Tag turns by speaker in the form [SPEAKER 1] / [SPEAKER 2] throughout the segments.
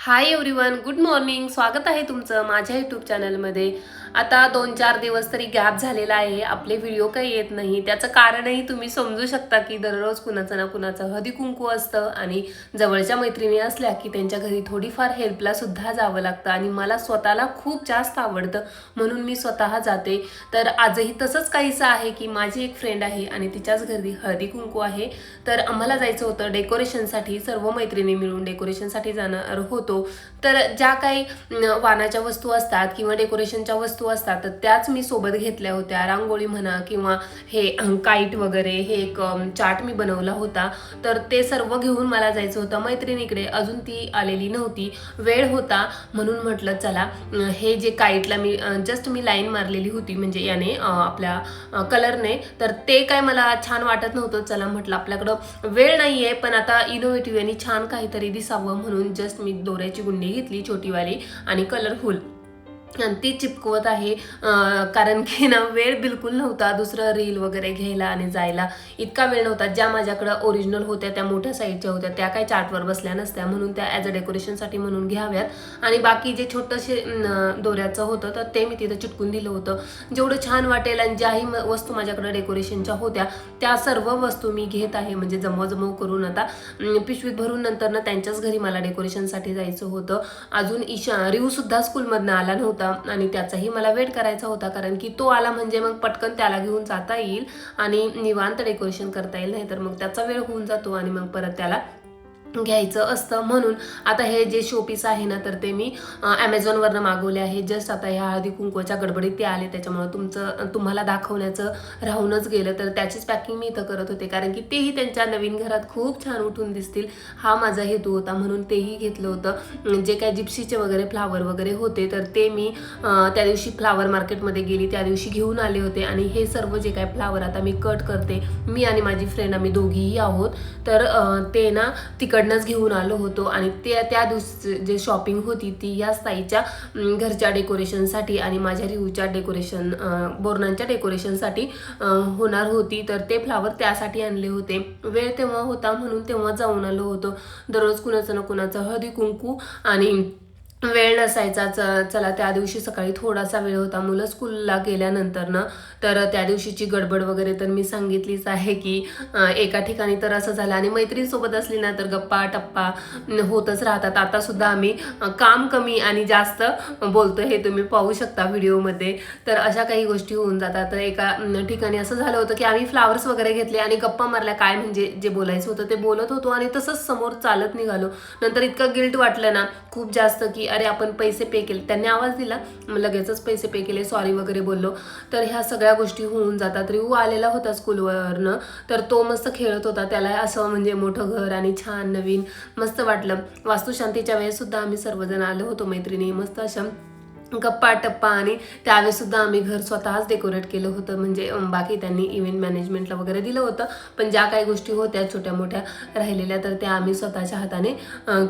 [SPEAKER 1] Hi everyone good morning स्वागत आहे तुमचं माझ्या यूट्यूब चॅनलमध्ये आता दोन चार दिवस तरी गॅप झालेला आहे. आपले व्हिडिओ काही येत नाही. त्याचं कारणही तुम्ही समजू शकता की दररोज कुणाचं ना कुणाचं हळदी कुंकू असतं आणि जवळच्या मैत्रिणी असल्या की त्यांच्या घरी थोडीफार हेल्पला सुद्धा जावं लागतं आणि मला स्वतःला खूप जास्त आवडतं. म्हणून मी स्वतः जाते. तर आजही तसंच काहीसं आहे की माझी एक फ्रेंड आहे आणि तिच्याच घरी हळदी कुंकू आहे. तर आम्हाला जायचं होतं डेकोरेशनसाठी सर्व मैत्रिणी मिळून डेकोरेशनसाठी जाणार होतं. तर ज्या काही वानाच्या वस्तू असतात किंवा डेकोरेशनच्या वस्तू असतात तर त्याच मी सोबत घेतल्या होत्या. रांगोळी म्हणा किंवा हे काईट वगैरे हे एक चार्ट मी बनवला होता. तर ते सर्व घेऊन मला जायचं होतं मैत्रिणीकडे. अजून ती आलेली नव्हती. वेळ होता म्हणून म्हटलं चला हे जे काईटला मी जस्ट मी लाईन मारलेली होती म्हणजे याने आपल्या कलरने तर ते काय मला छान वाटत नव्हतं. चला म्हटलं आपल्याकडं वेळ नाही आहे पण आता इनोव्हेटिव्ह आणि छान काहीतरी दिसावं म्हणून जस्ट मी दोन मोगऱ्याची गुंडी घेतली छोटीवाली आणि कलरफुल ती चिपकवत आहे. कारण की ना वेळ बिलकुल नव्हता दुसरं रील वगैरे घ्यायला आणि जायला. इतका वेळ नव्हता. ज्या माझ्याकडं ओरिजिनल होत्या त्या मोठ्या साईजच्या होत्या त्या काय चार्टवर बसल्या नसत्या. म्हणून त्या ॲज अ डेकोरेशनसाठी म्हणून घ्याव्यात. आणि बाकी जे छोटंसे दोऱ्याचं होतं तर ते मी तिथं चिटकून दिलं होतं. जेवढं छान वाटेल आणि ज्याही म- वस्तू माझ्याकडं डेकोरेशनच्या होत्या त्या सर्व वस्तू मी घेत आहे. म्हणजे जमवजमव करून आता पिशवीत भरून नंतर ना त्यांच्याच घरी मला डेकोरेशनसाठी जायचं होतं. अजून ईशा रिव स्कूलमधनं आला नव्हता. आणि त्याचाही मला वेट करायचा होता कारण की तो आला म्हणजे मग पटकन त्याला घेऊन जाता येईल आणि निवांत डेकोरेशन करता येईल नाही तर मग त्याचा वेळ होऊन जातो आणि मग परत त्याला घ्यायचं असतं. म्हणून आता हे जे शोपीस आहे ना तर ते मी ॲमेझॉनवरनं मागवले आहे. जस्ट आता ह्या हळदी कुंकूच्या गडबडीत ते आले. त्याच्यामुळं तुमचं तुम्हाला दाखवण्याचं राहूनच गेलं. तर त्याचीच पॅकिंग मी इथं करत होते. कारण की तेही त्यांच्या नवीन घरात खूप छान उठून दिसतील. हा माझा हेतू होता. म्हणून तेही घेतलं होतं. जे काय जिप्सीचे वगैरे फ्लावर वगैरे होते तर ते मी त्या दिवशी फ्लावर मार्केटमध्ये गेली. त्या दिवशी घेऊन आले होते. आणि हे सर्व जे काय फ्लावर आता मी कट करते मी आणि माझी फ्रेंड आम्ही दोघीही आहोत. तर ते ना तिकडनंच घेऊन आलो होतो आणि ते त्या दिवस जे शॉपिंग होती ती या ताईच्या घरच्या डेकोरेशनसाठी आणि माझ्या रिहूच्या डेकोरेशन बोरणांच्या डेकोरेशनसाठी होणार होती. तर ते फ्लावर त्यासाठी आणले होते. वेळ तेव्हा होता म्हणून तेव्हा जाऊन आलो होतो. दररोज कुणाचं ना कुणाचं हळदी कुंकू आणि वेळ नसायचा च चला त्या दिवशी सकाळी थोडासा वेळ होता. मुलं स्कूलला गेल्यानंतर ना तर त्या दिवशीची गडबड वगैरे तर मी सांगितलीच आहे की एका ठिकाणी तर असं झालं आणि मैत्रीणसोबत असली ना तर गप्पा टप्पा होतच राहतात. आतासुद्धा आम्ही काम कमी आणि जास्त बोलतो हे तुम्ही पाहू शकता व्हिडिओमध्ये. तर अशा काही गोष्टी होऊन जातात. तर एका ठिकाणी असं झालं होतं की आम्ही फ्लावर्स वगैरे घेतले आणि गप्पा मारल्या. काय म्हणजे जे बोलायचं होतं ते बोलत होतो आणि तसंच समोर चालत निघालो. नंतर इतकं गिल्ट वाटलं ना खूप जास्त की अरे आपण पैसे पे केले. त्यांनी आवाज दिला. मग लगेचच पैसे पे केले सॉरी वगैरे बोललो. तर ह्या सगळ्या गोष्टी होऊन जातात. रिऊ आलेला होता स्कूलवरनं. तर तो मस्त खेळत होता. त्याला असं म्हणजे मोठं घर आणि छान नवीन मस्त वाटलं. वास्तुशांतीच्या वेळेस सुद्धा आम्ही सर्वजण आलो होतो मैत्रिणी. मस्त अशा गप्पा टप्पा आणि त्यावेळेसुद्धा आम्ही घर स्वतःच डेकोरेट केलं होतं. म्हणजे बाकी त्यांनी इव्हेंट मॅनेजमेंटला वगैरे दिलं होतं. पण ज्या काही गोष्टी होत्या छोट्या मोठ्या राहिलेल्या तर त्या आम्ही स्वतःच्या हाताने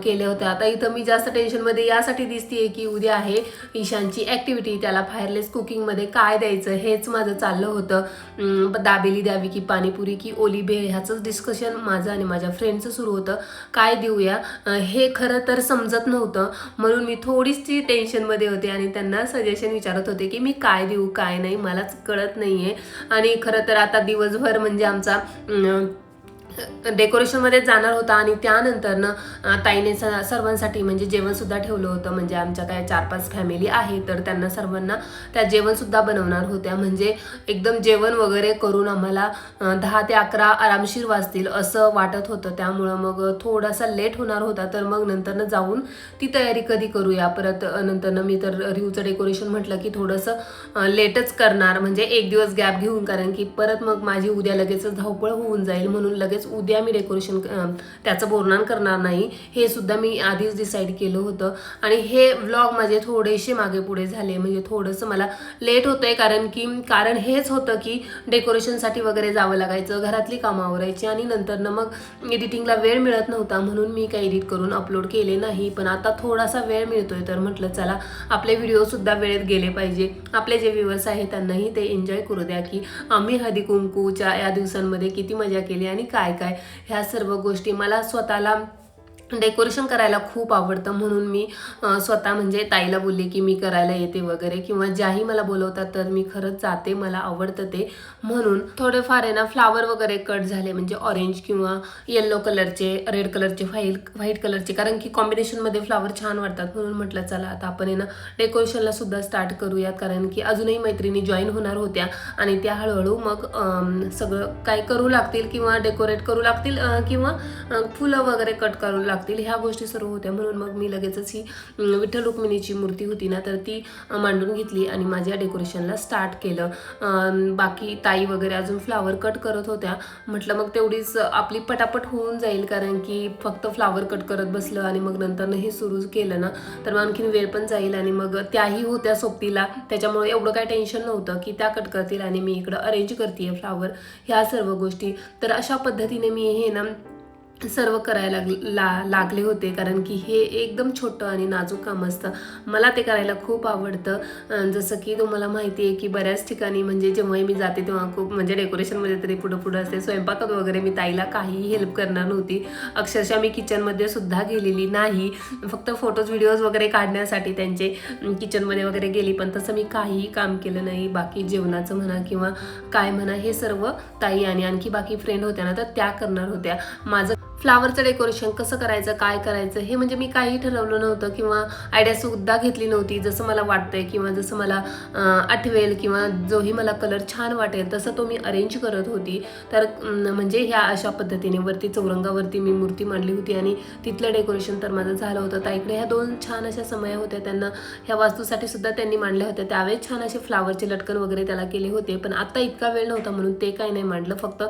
[SPEAKER 1] केल्या होत्या. आता इथं मी जास्त टेन्शनमध्ये यासाठी दिसते की उद्या आहे ईशानची ॲक्टिव्हिटी त्याला फायरलेस कुकिंगमध्ये काय द्यायचं हेच माझं चाललं होतं. दाबेली द्यावी की पाणीपुरी की ओली बे ह्याचंच डिस्कशन माझं आणि माझ्या फ्रेंडचं सुरू होतं. काय देऊया? हे खरं तर समजत नव्हतं. म्हणून मी थोडीशी टेन्शनमध्ये होते आणि त्यांना सजेशन विचारत होते की मी काय देऊ काय नाही मलाच कळत नाही आहे आणि खरं तर आता दिवसभर म्हणजे आमचा डेकोरेशनमध्येच डेकोरेशनमध्ये जाणार होता आणि त्यानंतरनं ताईने स- सर्वांसाठी म्हणजे जेवणसुद्धा ठेवलं होतं. म्हणजे आमच्या काय चार पाच फॅमिली आहे तर त्यांना सर्वांना त्या जेवणसुद्धा बनवणार होत्या. म्हणजे एकदम जेवण वगैरे करून आम्हाला दहा ते अकरा आरामशीर वाजतील असं वाटत होतं. त्यामुळं मग थोडासा लेट होणार होता तर मग नंतरनं जाऊन ती तयारी कधी करूया? परत नंतरनं मी तर रिव्हचं डेकोरेशन म्हटलं की थोडंसं लेटच करणार. म्हणजे एक दिवस गॅप घेऊन कारण की परत मग माझी उद्या लगेचच धावपळ होऊन जाईल म्हणून लगेच उद्या मी डेकोरेशन त्याचं वर्णन करणार नाही. हे सुद्धा मी आधीच डिसाईड केलं होतं. आणि हे व्लॉग माझे थोडेसे मागे पुढे झाले. म्हणजे थोडंसं मला लेट होतंय कारण की कारण हेच होतं की डेकोरेशनसाठी वगैरे जावं लागायचं घरातली कामं आवरायची आणि नंतर न मग एडिटिंगला वेळ मिळत नव्हता म्हणून मी काही एडिट करून अपलोड केले नाही. पण आता थोडासा वेळ मिळतोय तर म्हटलं चला आपले व्हिडिओसुद्धा वेळेत गेले पाहिजे. आपले जे व्ह्युअर्स आहेत त्यांनाही ते एन्जॉय करू द्या की आम्ही हदी कुंकूच्या या दिवसांमध्ये किती मजा केली आणि काय काय ह्या सर्व गोष्टी मला स्वतःला डेकोरेशन करायला खूप आवडतं. म्हणून मी स्वतः म्हणजे ताईला बोलले की मी करायला येते वगैरे किंवा ज्याही मला बोलवतात तर मी खरंच जाते मला आवडतं ते. म्हणून थोडेफार आहे ना फ्लावर वगैरे कट झाले म्हणजे ऑरेंज किंवा येल्लो कलरचे रेड कलरचे व्हाईल व्हाईट कलरचे. कारण की कॉम्बिनेशनमध्ये फ्लावर छान वाटतात म्हणून म्हटलं चला आता आपण आहे ना डेकोरेशनला सुद्धा स्टार्ट करूयात. कारण की अजूनही मैत्रिणी जॉईन होणार होत्या आणि त्या हळूहळू मग सगळं काय करू लागतील किंवा डेकोरेट करू लागतील किंवा फुलं वगैरे कट करू लागतील. लागतील ह्या गोष्टी सर्व होत्या. म्हणून मग मी लगेचच ही विठ्ठल रुक्मिणीची मूर्ती होती ना तर ती मांडून घेतली आणि माझ्या डेकोरेशनला स्टार्ट केलं. बाकी ताई वगैरे अजून फ्लावर कट करत होत्या. म्हटलं मग तेवढीच आपली पटापट होऊन जाईल कारण की फक्त फ्लावर कट करत बसलं आणि मग नंतरनं हे सुरू केलं ना तर मग आणखीन वेळ पण जाईल आणि मग त्याही होत्या सोबतीला. त्याच्यामुळे एवढं काय टेन्शन नव्हतं की त्या कट करतील आणि मी इकडं अरेंज करते फ्लावर. ह्या सर्व गोष्टी. तर अशा पद्धतीने मी हे ना सर्व करायला लाग- ला लागले होते कारण की हे एकदम छोटं आणि नाजूक काम असतं. मला ते करायला खूप आवडतं. जसं की तुम्हाला माहिती आहे की बऱ्याच ठिकाणी म्हणजे जेव्हाही मी जाते तेव्हा खूप म्हणजे डेकोरेशनमध्ये तरी पुढं पुढं असते. स्वयंपाकात वगैरे मी ताईला काहीही हेल्प करणार नव्हती. अक्षरशः मी किचनमध्ये सुद्धा गेलेली नाही. फक्त फोटोज व्हिडिओज वगैरे काढण्यासाठी त्यांचे किचनमध्ये वगैरे गेली पण तसं मी काहीही काम केलं नाही. बाकी जेवणाचं म्हणा किंवा काय म्हणा हे सर्व ताई आणि आणखी बाकी फ्रेंड होत्या ना तर त्या करणार होत्या. माझं फ्लावरचं डेकोरेशन कसं करायचं काय करायचं हे म्हणजे मी काही ठरवलं नव्हतं किंवा आयडिया सुद्धा घेतली नव्हती. जसं मला वाटतंय किंवा जसं मला आठवेल किंवा जोही मला कलर छान वाटेल तसं तो मी अरेंज करत होती. तर म्हणजे ह्या अशा पद्धतीने वरती चौरंगावरती मी मूर्ती मांडली होती आणि तिथलं डेकोरेशन तर माझं झालं होतं. ताईकडे ह्या दोन छान अशा समया होत्या. त्यांना ह्या वास्तूसाठी सुद्धा त्यांनी मांडल्या होत्या. त्यावेळेस छान असे फ्लावरचे लटकन वगैरे त्याला केले होते. पण आत्ता इतका वेळ नव्हता म्हणून ते काही नाही मांडलं. फक्त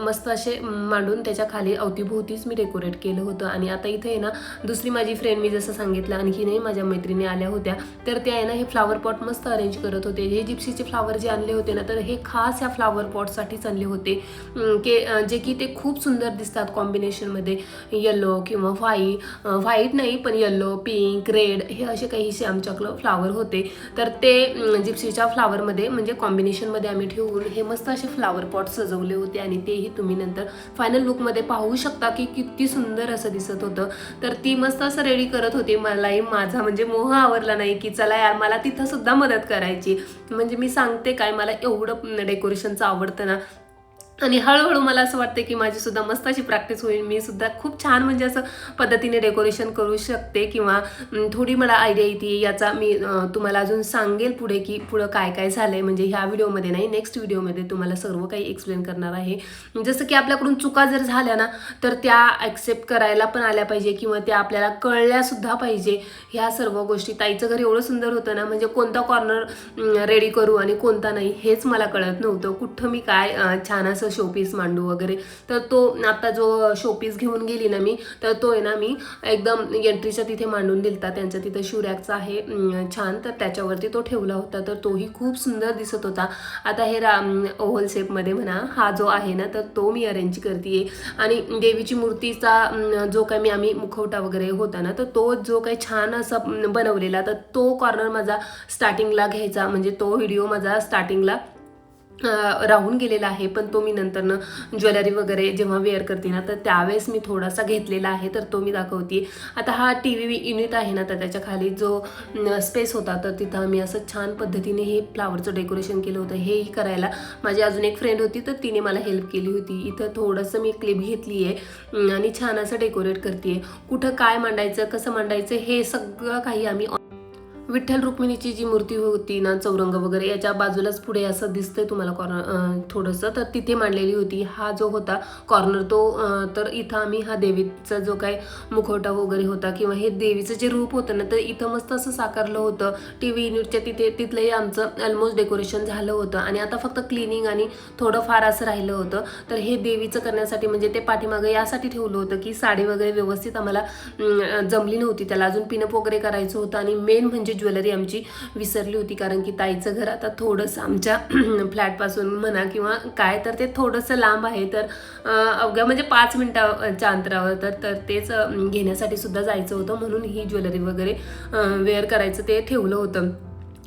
[SPEAKER 1] मस्त असे मांडून त्याच्याखाली अवतीभोवतीच मी डेकोरेट केलं होतं. आणि आता इथे आहे ना दुसरी माझी फ्रेंड मी जसं सांगितलं आणखीनही माझ्या मैत्रिणी आल्या होत्या. तर त्या आहे ना हे फ्लावर पॉट मस्त अरेंज करत होते. हे जिप्सीचे फ्लावर जे आणले होते ना तर हे खास ह्या फ्लावर पॉटसाठीच आणले होते. के जे की ते खूप सुंदर दिसतात कॉम्बिनेशनमध्ये येल्लो किंवा व्हाई व्हाईट नाही पण येल्लो पिंक रेड हे असे काहीसे आमच्याकडं फ्लावर होते. तर ते जिप्सीच्या फ्लावरमध्ये म्हणजे कॉम्बिनेशनमध्ये आम्ही ठेवून हे मस्त असे फ्लावर पॉट सजवले होते. आणि तेही तुम्ही नंतर फायनल लुकमध्ये पाहू शकता. की किती सुंदर असं दिसत होतं. तर ती मस्त असं रेडी करत होती. मलाही माझा म्हणजे मोह आवरला नाही की चला यार मला तिथं सुद्धा मदत करायची. म्हणजे मी सांगते काय मला एवढं डेकोरेशनचं आवडतं ना. आणि हळूहळू मला असं वाटतं की माझी सुद्धा मस्त अशी प्रॅक्टिस होईल. मी सुद्धा खूप छान म्हणजे असं पद्धतीने डेकोरेशन करू शकते किंवा थोडी मला आयडिया येते याचा मी तुम्हाला अजून सांगेल पुढे की पुढं काय काय झालं आहे म्हणजे ह्या व्हिडिओमध्ये नाही नेक्स्ट व्हिडिओमध्ये तुम्हाला सर्व काही एक्सप्लेन करणार आहे. जसं की आपल्याकडून चुका जर झाल्या ना तर त्या ॲक्सेप्ट करायला पण आल्या पाहिजे किंवा त्या आपल्याला कळल्यासुद्धा पाहिजे. ह्या सर्व गोष्टी ताईचं घर एवढं सुंदर होतं ना म्हणजे कोणता कॉर्नर रेडी करू आणि कोणता नाही हेच मला कळत नव्हतं. कुठं मी काय छान असं शोपीस मांडू वगैरे. तर तो आता जो शोपीस घेऊन गेली ना मी तर तो आहे ना मी एकदम एंट्रीच्या तिथे मांडून दिलता. त्यांचं तिथं शिवरॅकचा आहे छान. तर त्याच्यावरती तो ठेवला होता. तर तोही खूप सुंदर दिसत होता. आता हे रा ओव्हल शेपमध्ये म्हणा हा जो आहे ना तर तो मी अरेंज करते आणि देवीची मूर्तीचा जो काही मी आम्ही मुखवटा वगैरे होता ना तर तो जो काही छान असा बनवलेला तर तो कॉर्नर माझा स्टार्टिंगला घ्यायचा. म्हणजे तो व्हिडिओ माझा स्टार्टिंगला राहून गेलेला आहे पण तो मी नंतरनं ज्वेलरी वगैरे जेव्हा वेअर करते ना तर त्यावेळेस मी थोडासा घेतलेला आहे तर तो मी दाखवते. आता हा टी व्ही युनिट आहे ना तर त्याच्याखाली जो स्पेस होता तर तिथं मी असं छान पद्धतीने हे फ्लावरचं डेकोरेशन केलं होतं हेही करायला माझी अजून एक फ्रेंड होती तर तिने मला हेल्प केली होती. इथं थोडंसं मी क्लिप घेतली आहे आणि छान असं डेकोरेट करते कुठं काय मांडायचं कसं मांडायचं हे सगळं काही आम्ही विठ्ठल रुक्मिणीची जी मूर्ती होती ना चौरंग वगैरे याच्या बाजूलाच पुढे असं दिसतंय तुम्हाला कॉर्नर थोडंसं. तर तिथे मांडलेली होती. हा जो होता कॉर्नर तो तर इथं आम्ही हा देवीचा जो काय मुखवटा वगैरे होता किंवा हे देवीचं जे रूप होतं ना तर इथं मस्त असं साकारलं होतं. टी व्ही युनिटच्या तिथे तिथलंही आमचं ऑलमोस्ट डेकोरेशन झालं होतं. आणि आता फक्त क्लिनिंग आणि थोडं फार असं राहिलं होतं. तर हे देवीचं करण्यासाठी म्हणजे ते पाठीमागं यासाठी ठेवलं होतं की साडी वगैरे व्यवस्थित आम्हाला जमली नव्हती. त्याला अजून पिनअप वगैरे करायचं होतं. आणि मेन म्हणजे ज्वेलरी आमची विसरली होती कारण की ताईचं घर आता थोडंसं आमच्या फ्लॅटपासून म्हणा किंवा काय तर ते थोडंसं लांब आहे तर अवघ्या म्हणजे पाच मिनिटाच्या अंतरावर तर तर तेच घेण्यासाठी सुद्धा जायचं होतं म्हणून ही ज्वेलरी वगैरे वेअर करायचं ते ठेवलं होतं.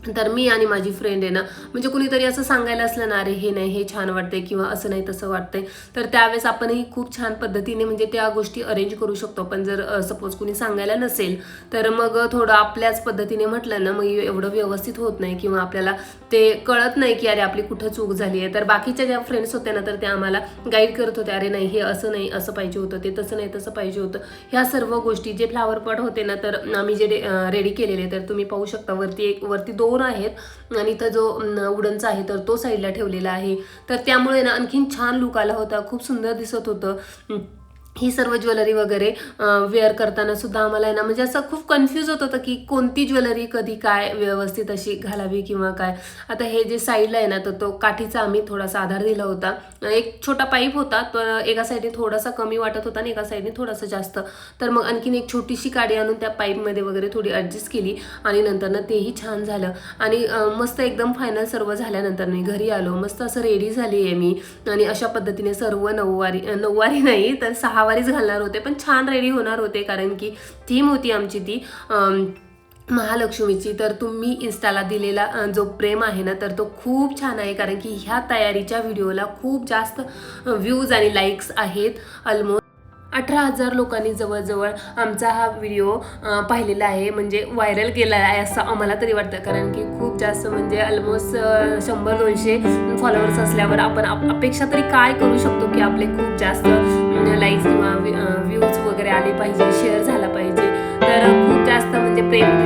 [SPEAKER 1] तर मी आणि माझी फ्रेंड आहे ना म्हणजे कुणीतरी असं सांगायला असलं ना अरे हे नाही हे छान वाटतंय किंवा असं नाही तसं वाटतंय. तर त्यावेळेस आपणही खूप छान पद्धतीने म्हणजे त्या गोष्टी अरेंज करू शकतो. पण जर सपोज कुणी सांगायला नसेल तर मग थोडं आपल्याच पद्धतीने म्हटलं ना मग एवढं व्यवस्थित होत नाही किंवा आपल्याला ते कळत नाही की अरे आपली कुठं चूक झाली आहे. तर बाकीच्या ज्या फ्रेंड्स होत्या ना तर त्या आम्हाला गाईड करत होत्या अरे नाही हे असं नाही असं पाहिजे होतं ते तसं नाही तसं पाहिजे होतं. ह्या सर्व गोष्टी जे फ्लावर पॉट होते ना तर आम्ही जे रेडी केलेले तर तुम्ही पाहू शकता वरती एक वरती दोन आहेत. आणि इथं जो वुडनचा आहे तर तो साईडला ठेवलेला आहे. तर त्यामुळे ना आणखीन छान लुक आला होता. खूप सुंदर दिसत होतं. ही सर्व ज्वेलरी वगैरे वेअर करताना सुद्धा आम्हाला आहे ना म्हणजे असं खूप कन्फ्यूज होत होतं की कोणती ज्वेलरी कधी काय व्यवस्थित अशी घालावी किंवा काय. आता हे जे साईडला आहे ना तर तो काठीचा आम्ही थोडासा आधार दिला होता. एक छोटा पाईप होता तर एका साईडने थोडासा कमी वाटत होता आणि एका साईडने थोडासा जास्त. तर मग आणखीन एक छोटीशी काडी आणून त्या पाईपमध्ये वगैरे थोडी ॲडजस्ट केली आणि नंतरनं तेही छान झालं. आणि मस्त एकदम फायनल सर्व झाल्यानंतर मी घरी आलो. मस्त असं रेडी झाली आहे मी. आणि अशा पद्धतीने सर्व नऊवारी नऊवारी नाही तर सहा सहावारीच घालणार होते पण छान रेडी होणार होते कारण की थीम होती आमची ती महालक्ष्मीची. तर तुम्ही इन्स्टाला दिलेला जो प्रेम आहे ना तर तो खूप छान आहे कारण की ह्या तयारीच्या व्हिडिओला खूप जास्त व्ह्यूज आणि लाईक्स आहेत ऑलमोस्ट अठरा हजार लोकांनी जवळजवळ आमचा हा व्हिडिओ पाहिलेला आहे म्हणजे व्हायरल केला आहे असं आम्हाला तरी वाटतं. कारण की खूप जास्त म्हणजे ऑलमोस्ट शंभर दोनशे फॉलोअर्स असल्यावर आपण अपेक्षा तरी काय करू शकतो की आपले खूप जास्त लाईक्स किंवा व्ह्यूज वगैरे आले पाहिजे शेअर झाला पाहिजे. तर खूप जास्त म्हणजे प्रेम